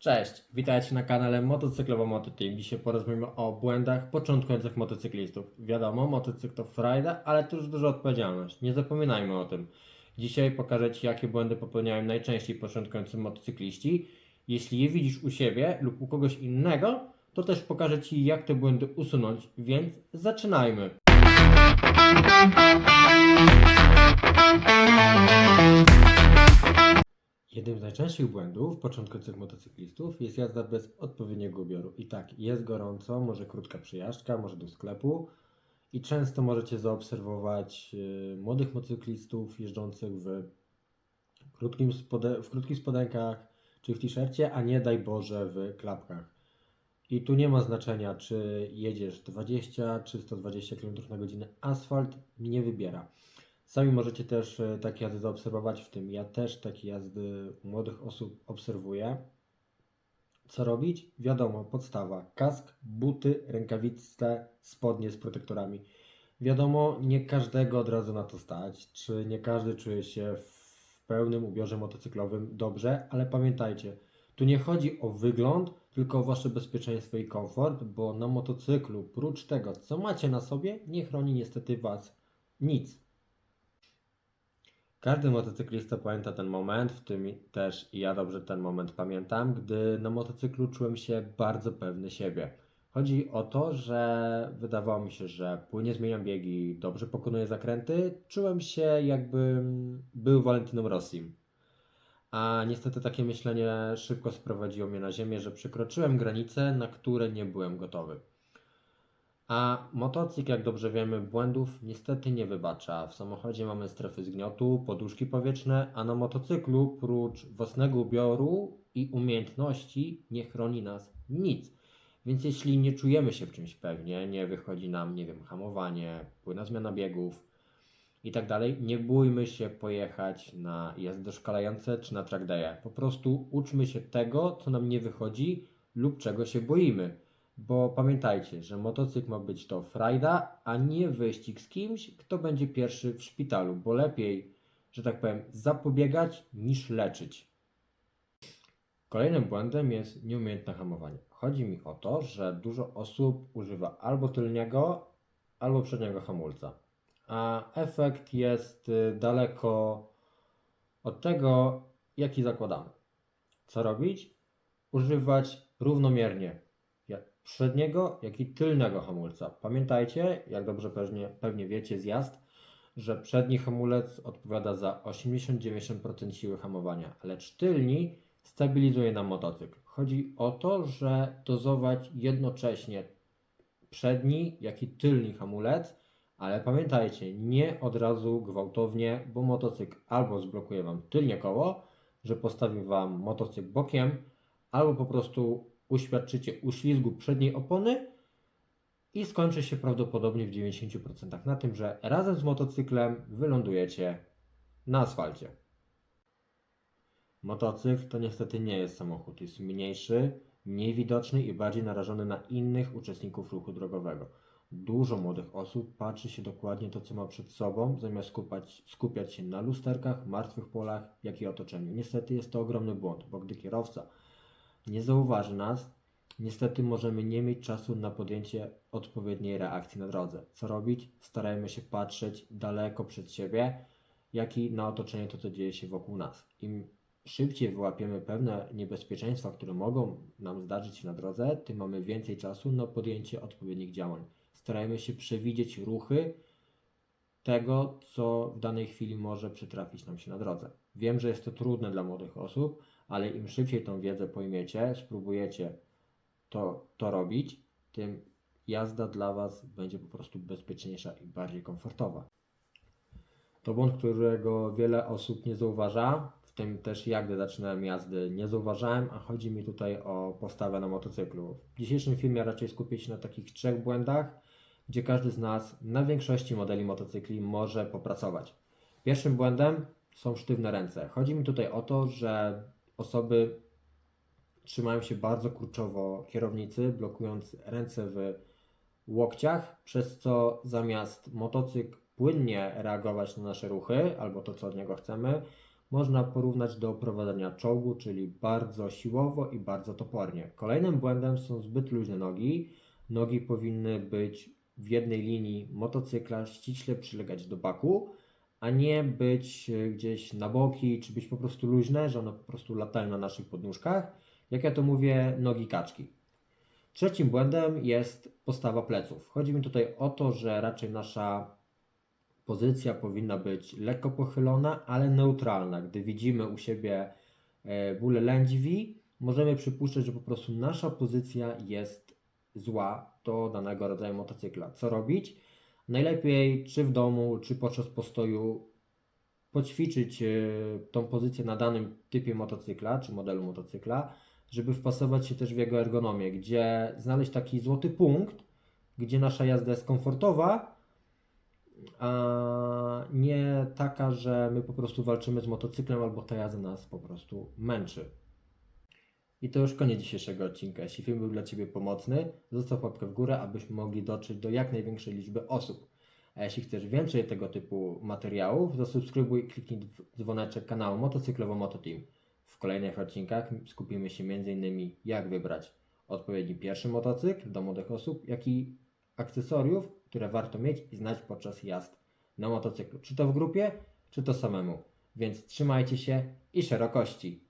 Cześć, witajcie na kanale Motocyklowo Mototeam. Dzisiaj porozmawiamy o błędach początkujących motocyklistów. Wiadomo, motocykl to frajda, ale też duża odpowiedzialność. Nie zapominajmy o tym. Dzisiaj pokażę Ci, jakie błędy popełniają najczęściej początkujący motocykliści. Jeśli je widzisz u siebie lub u kogoś innego, to też pokażę Ci, jak te błędy usunąć, więc zaczynajmy. Jednym z najczęstszych błędów początkujących motocyklistów jest jazda bez odpowiedniego ubioru. I tak, jest gorąco, może krótka przyjażdżka, może do sklepu i często możecie zaobserwować y, młodych motocyklistów jeżdżących w, krótkim spode- w krótkich spodenkach czy w t-shircie, a nie daj Boże w klapkach. I tu nie ma znaczenia, czy jedziesz 20 czy 120 km na godzinę. Asfalt nie wybiera. Sami możecie też e, takie jazdy zaobserwować, w tym ja też takie jazdy młodych osób obserwuję. Co robić? Wiadomo, podstawa. Kask, buty, rękawice, spodnie z protektorami. Wiadomo, nie każdego od razu na to stać, czy nie każdy czuje się w pełnym ubiorze motocyklowym dobrze, ale pamiętajcie, tu nie chodzi o wygląd, tylko o wasze bezpieczeństwo i komfort, bo na motocyklu, prócz tego, co macie na sobie, nie chroni niestety was nic. Każdy motocyklista pamięta ten moment, w tym też i ja dobrze ten moment pamiętam, gdy na motocyklu czułem się bardzo pewny siebie. Chodzi o to, że wydawało mi się, że płynnie zmieniam biegi, dobrze pokonuję zakręty, czułem się jakbym był Valentinem Rossim. A niestety takie myślenie szybko sprowadziło mnie na ziemię, że przekroczyłem granice, na które nie byłem gotowy. A motocykl, jak dobrze wiemy, błędów niestety nie wybacza. W samochodzie mamy strefy zgniotu, poduszki powietrzne, a na motocyklu, prócz własnego ubioru i umiejętności, nie chroni nas nic. Więc jeśli nie czujemy się w czymś pewnie, nie wychodzi nam, nie wiem, hamowanie, płynna zmiana biegów i tak dalej, nie bójmy się pojechać na jazdy doszkalające czy na track day'e. Po prostu uczmy się tego, co nam nie wychodzi lub czego się boimy. Bo pamiętajcie, że motocykl ma być to frajda, a nie wyścig z kimś, kto będzie pierwszy w szpitalu, bo lepiej, że tak powiem, zapobiegać niż leczyć. Kolejnym błędem jest nieumiejętne hamowanie. Chodzi mi o to, że dużo osób używa albo tylniego, albo przedniego hamulca, a efekt jest y, daleko od tego, jaki zakładamy. Co robić? Używać równomiernie przedniego, jak i tylnego hamulca. Pamiętajcie, jak dobrze pewnie, pewnie wiecie z jazd, że przedni hamulec odpowiada za 80-90% siły hamowania, lecz tylni stabilizuje nam motocykl. Chodzi o to, że dozować jednocześnie przedni, jak i tylni hamulec, ale pamiętajcie, nie od razu gwałtownie, bo motocykl albo zblokuje Wam tylnie koło, że postawi Wam motocykl bokiem, albo po prostu uświadczycie uślizgu przedniej opony i skończy się prawdopodobnie w 90% na tym, że razem z motocyklem wylądujecie na asfalcie. Motocykl to niestety nie jest samochód, jest mniejszy, mniej widoczny i bardziej narażony na innych uczestników ruchu drogowego. Dużo młodych osób patrzy się dokładnie to, co ma przed sobą, zamiast skupać, skupiać się na lusterkach, martwych polach, jak i otoczeniu. Niestety jest to ogromny błąd, bo gdy kierowca nie zauważy nas, niestety możemy nie mieć czasu na podjęcie odpowiedniej reakcji na drodze. Co robić? Starajmy się patrzeć daleko przed siebie, jak i na otoczenie to, co dzieje się wokół nas. Im szybciej wyłapiemy pewne niebezpieczeństwa, które mogą nam zdarzyć się na drodze, tym mamy więcej czasu na podjęcie odpowiednich działań. Starajmy się przewidzieć ruchy tego, co w danej chwili może przytrafić nam się na drodze. Wiem, że jest to trudne dla młodych osób, ale im szybciej tą wiedzę pojmiecie, spróbujecie to, to robić, tym jazda dla Was będzie po prostu bezpieczniejsza i bardziej komfortowa. To błąd, którego wiele osób nie zauważa, w tym też ja, gdy zaczynałem jazdy, nie zauważałem, a chodzi mi tutaj o postawę na motocyklu. W dzisiejszym filmie raczej skupię się na takich trzech błędach, gdzie każdy z nas na większości modeli motocykli może popracować. Pierwszym błędem są sztywne ręce. Chodzi mi tutaj o to, że osoby trzymają się bardzo kurczowo kierownicy, blokując ręce w łokciach, przez co zamiast motocykl płynnie reagować na nasze ruchy albo to, co od niego chcemy, można porównać do prowadzenia czołgu, czyli bardzo siłowo i bardzo topornie. Kolejnym błędem są zbyt luźne nogi. Nogi powinny być w jednej linii motocykla, ściśle przylegać do baku, a nie być e, gdzieś na boki, czy być po prostu luźne, że one po prostu latają na naszych podnóżkach. Jak ja to mówię, nogi kaczki. Trzecim błędem jest postawa pleców. Chodzi mi tutaj o to, że raczej nasza pozycja powinna być lekko pochylona, ale neutralna. Gdy widzimy u siebie e, bóle lędźwi, możemy przypuszczać, że po prostu nasza pozycja jest zła do danego rodzaju motocykla. Co robić? Najlepiej czy w domu, czy podczas postoju poćwiczyć e, tą pozycję na danym typie motocykla, czy modelu motocykla, żeby wpasować się też w jego ergonomię, gdzie znaleźć taki złoty punkt, gdzie nasza jazda jest komfortowa, a nie taka, że my po prostu walczymy z motocyklem albo ta jazda nas po prostu męczy. I to już koniec dzisiejszego odcinka. Jeśli film był dla Ciebie pomocny, zostaw łapkę w górę, abyśmy mogli dotrzeć do jak największej liczby osób. A jeśli chcesz więcej tego typu materiałów, zasubskrybuj i kliknij dzwoneczek kanału Motocyklowo Mototeam. W kolejnych odcinkach skupimy się m.in. jak wybrać odpowiedni pierwszy motocykl do młodych osób, jak i akcesoriów, które warto mieć i znać podczas jazd na motocyklu. Czy to w grupie, czy to samemu. Więc trzymajcie się i szerokości.